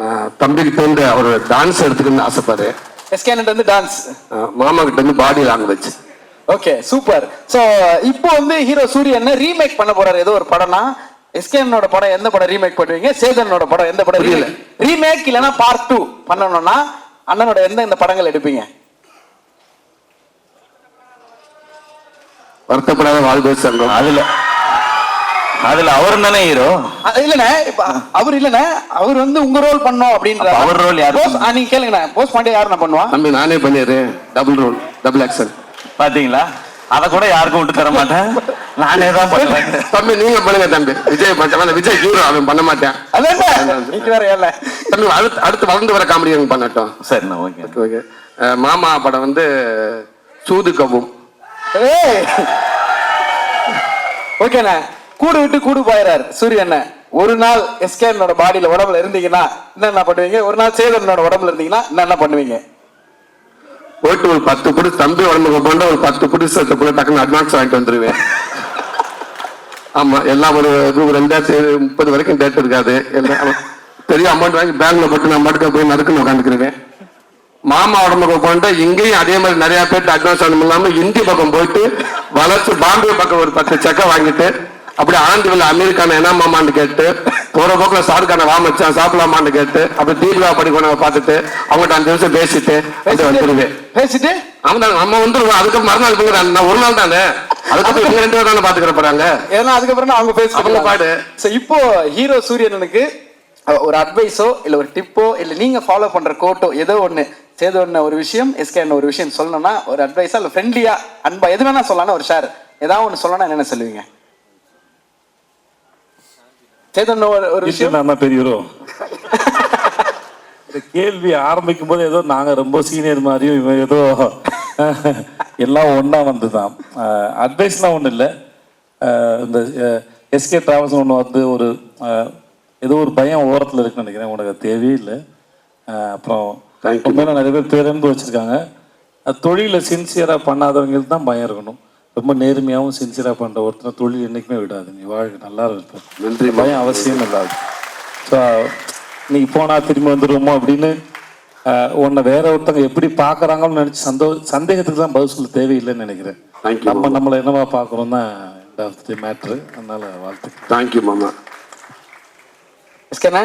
நான் தம்பிக்கிட்ட இருந்து அவர் டான்ஸ் எடுத்துக்கணும்னு ஆசைப்பாரு எஸ்கேனட் வந்து டான்ஸ் மாமா கிட்ட இருந்து body language okay super so இப்போ வந்து ஹீரோ சூரியன் ரீமேக் பண்ண போறாரு. ஏதோ ஒரு படம்னா எஸ்கேனோட படம் எந்த படம் ரீமேக் பண்ணுவீங்க? சேதனோட படம் எந்த படம் புரியல. ரீமேக் இல்லனா பார்ட் டூ பண்ணணும்னா அண்ணனோட எந்த இந்த படங்கள் எடுப்பீங்க? வருத்தப்படாத வாழ்வு சங்கம். அதுல அதுல அவரும் தானே ஹீரோ இல்லண்ணே இப்ப அவர் இல்லண்ணே அவர் வந்து உங்க ரோல் பண்ணோம் அப்படின்ற அப்ப அவர் role யாரு? போஸ் நீங்க கேளுங்கண்ணே போஸ் பாண்டியா யாரு நான் பண்ணுவா? தம்பி நானே பண்ணிடுறேன். டபுள் ரோல் டபுள் ஆக்சன் பாத்தீங்களா? அத கூட யாருக்கும் விட்டு தர மாட்டேன். நானே தான் பண்ணுவேன். தம்பி நீங்க பண்ணுங்க தம்பி. விஜய் பண்ண விஜய் ஹீரோ அவன் பண்ண மாட்டேன். தம்பி அடுத்து அடுத்து வளர்ந்து வர காமெடி அவங்க பண்ணட்டும். சரிண்ணா ஓகே. ஓகே மாமா படம் வந்து சூது கவும் ஏய்! ஓகேண்ணே. கூடு விட்டு கூடு போயிறாரு. சூரியன் ஒரு நாள் எஸ்கேனோட பாடியில உடம்புல இருந்தீங்கன்னா என்னென்ன பண்ணுவீங்க? ஒரு நாள் சேதனோட உடம்புல இருந்தீங்கன்னா என்னென்ன பண்ணுவீங்க? போயிட்டு ஒரு பத்து புடி தம்பி உடம்புக்கு போனா ஒரு பத்து புடி சத்துக்குள்ள டக்குன்னு அட்வான்ஸ் வாங்கிட்டு வந்துருவேன். ஆமா எல்லாம் ஒரு குரூப் ரெண்டாயிரத்தி முப்பது வரைக்கும் டேட் இருக்காது. பெரிய அமௌண்ட் வாங்கி பேங்க்ல போட்டு நான் மட்டும் போய் நறுக்குன்னு உட்காந்துக்கிறேன் மாமா உடம்புக்கு போயிட்டு இங்கேயும் அதே மாதிரி நிறைய பேர்ட்டு அட்வான்ஸ் ஆகணும் இல்லாமல் இந்தி பக்கம் போயிட்டு வளர்ச்சி பாம்பே பக்கம் ஒரு பத்து செக்கை வாங்கிட்டு அப்படி ஆந்திரில் அமெரிக்கான என்ன மாமான்னு கேட்டு போற போக்குல சாருக்கான வா மச்சான் சாப்பிடலாமான்னு கேட்டு அப்படி தீபிகா படிக்கணும் பார்த்துட்டு அவங்ககிட்ட அஞ்சு நிமிஷம் பேசிட்டு அப்படியே வந்துருவேன். பேசிட்டு? அவன் நம்ம வந்துருவோம். அதுக்கு மறுநாள் போங்க நான் ஒரு நாள் தானே? அதுக்கப்புறம் இவங்க ரெண்டு பேரும் பாத்துக்கிற போறாங்க? ஏன்னா அதுக்கப்புறம் அவங்க அவங்க பேசுவாங்க பாடு. சோ இப்போ ஹீரோ சூரியனனுக்கு ஒரு அட்வைஸோ இல்ல ஒரு டிப்போ இல்ல நீங்க ஃபாலோ பண்ற கோட்டோ ஏதோ ஒண்ணு சேது ஒண்ணு ஒரு விஷயம் எஸ்கே ஒரு விஷயம் சொல்லணும்னா ஒரு அட்வைஸா இல்ல ஃப்ரெண்ட்லியா அன்பா எது வேணா சொல்லலாம் ஒரு ஷேர் ஏதாவது ஒண்ணு சொல்லணும்னா என்ன சொல்லுவீங்க? சேதன் ஒரு விஷயம்? நான் பெரியவரோ இந்த கேள்வி ஆரம்பிக்கும் போது ஏதோ நாங்க ரொம்ப சீனியர் மாதிரியும் இவன் ஏதோ எல்லாம் ஒண்ணா வந்துதான். அட்வைஸ்லாம் ஒன்றும் இல்லை. இந்த எஸ்கே டிராவல்ஸ் ஒன்று வந்து ஒரு ஏதோ ஒரு பயம் ஓரத்தில் இருக்குன்னு நினைக்கிறேன். உனக்கு அது தேவையே இல்லை அஹ், அப்புறம். உண்மையில நிறைய பேர் பேரன்பு வச்சிருக்காங்க. அது தொழிலை சின்சியராக பண்ணாதவங்களுக்கு தான் பயம் இருக்கணும். ரொம்ப நேர்மையாகவும் சின்சியராக பண்ணுற ஒருத்தனை தொழில் என்றைக்குமே விடாது. நீ வாழ்க்கை நல்லா இருப்ப நன்றி பயம் அவசியம் இல்லாது. ஸோ இன்னைக்கு போனா திரும்பி வந்துடுவோமோ அப்படின்னு உன்னை வேற ஒருத்தவங்க எப்படி பார்க்கறாங்கன்னு நினைச்சு சந்தோ சந்தேகத்துக்கு தான் பதில் சொல்ல தேவையில்லைன்னு நினைக்கிறேன். நம்ம நம்மளை என்னவா பார்க்குறோம் தான் இந்த மேட்ரு அதனால வாழ்த்துக்கள். தேங்க்யூ மாமா எஸ்கேண்ணா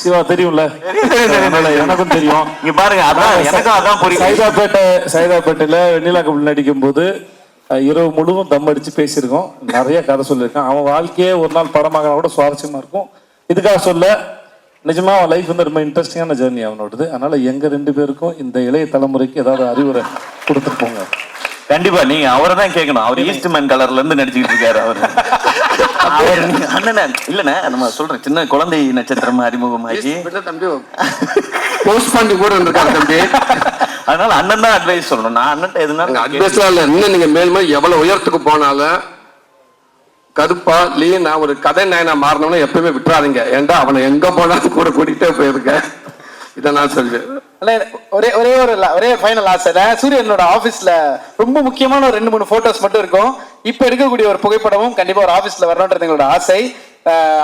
சிவா தெரியும்ல? எனக்கும் தெரியும். இங்க பாருங்க அதான் எனக்கும் அதான் புரியுது சைதாப்பேட்டை சைதாப்பேட்டையில வெண்ணிலா கபல் நடிக்கும் போது இரவு முழுவதும் தம் அடிச்சு பேசியிருக்கோம். நிறைய கதை சொல்லியிருக்கான். அவன் வாழ்க்கையே ஒரு நாள் படமாக கூட சுவாரஸ்யமா இருக்கும். இதுக்காக சொல்ல நிஜமா அவன் லைஃப் வந்து ரொம்ப இன்ட்ரெஸ்டிங்கான ஜேர்னி அவனோடது அதனால எங்க ரெண்டு பேருக்கும் இந்த இளைய தலைமுறைக்கு ஏதாவது அறிவுரை கொடுத்துட்டு போங்க. கண்டிப்பா நீங்க அவரை தான் கேட்கணும். அவர் ஈஸ்ட் மேன் கலர்ல இருந்து நடிச்சுக்கிட்டு இருக்காரு அவரு. அவர் அண்ணனே இல்லண்ணே நம்ம சொல்றேன் சின்ன குழந்தை நட்சத்திரம் அறிமுகமாகி. தம்பி. போஸ்ட் பண்ணி கூட இருந்திருக்காரு தம்பி. அதனால அண்ணன் தான் அட்வைஸ் சொல்லணும். நான் அண்ணன் எதுனாலும் அட்வைஸ்லாம் இல்ல இன்னும் நீங்க மேலுமே எவ்வளவு உயரத்துக்கு போனாலும் கருப்பா லீனா ஒரு கதை நாயனா மாறினவன எப்பயுமே விட்டுறாதீங்க. ஏன்டா அவனை எங்க போனாலும் கூட கூட்டிகிட்டே போயிருக்கேன் இதை நான் அண்ணே, ஒரே ஒரே ஒரு ஒரே ஃபைனல் ஆசை சூரியனோட ஆபீஸ்ல ரொம்ப முக்கியமான ஒரு ரெண்டு மூணு போட்டோஸ் மட்டும் இருக்கும். இப்ப எடுக்கக்கூடிய ஒரு புகைப்படமும் கண்டிப்பா ஒரு ஆபீஸ்ல வரணுன்றது எங்களோட ஆசை.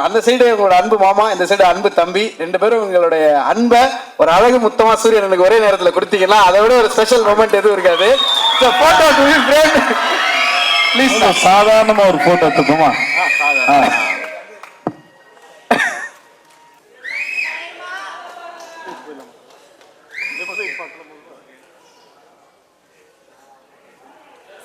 அந்த சைடு உங்களோட அன்பு மாமா இந்த சைடு அன்பு தம்பி. ரெண்டு பேரும் உங்களுடைய அன்பை ஒரு அழகு முத்தமா சூரியனுக்கு ஒரே நேரத்துல கொடுத்தீங்கன்னா அதை விட ஒரு ஸ்பெஷல் மூமெண்ட் எதுவும் இருக்காது. ப்ளீஸ் சாதாரணமா ஒரு போட்டோ எடுத்துப்போமா ஆ.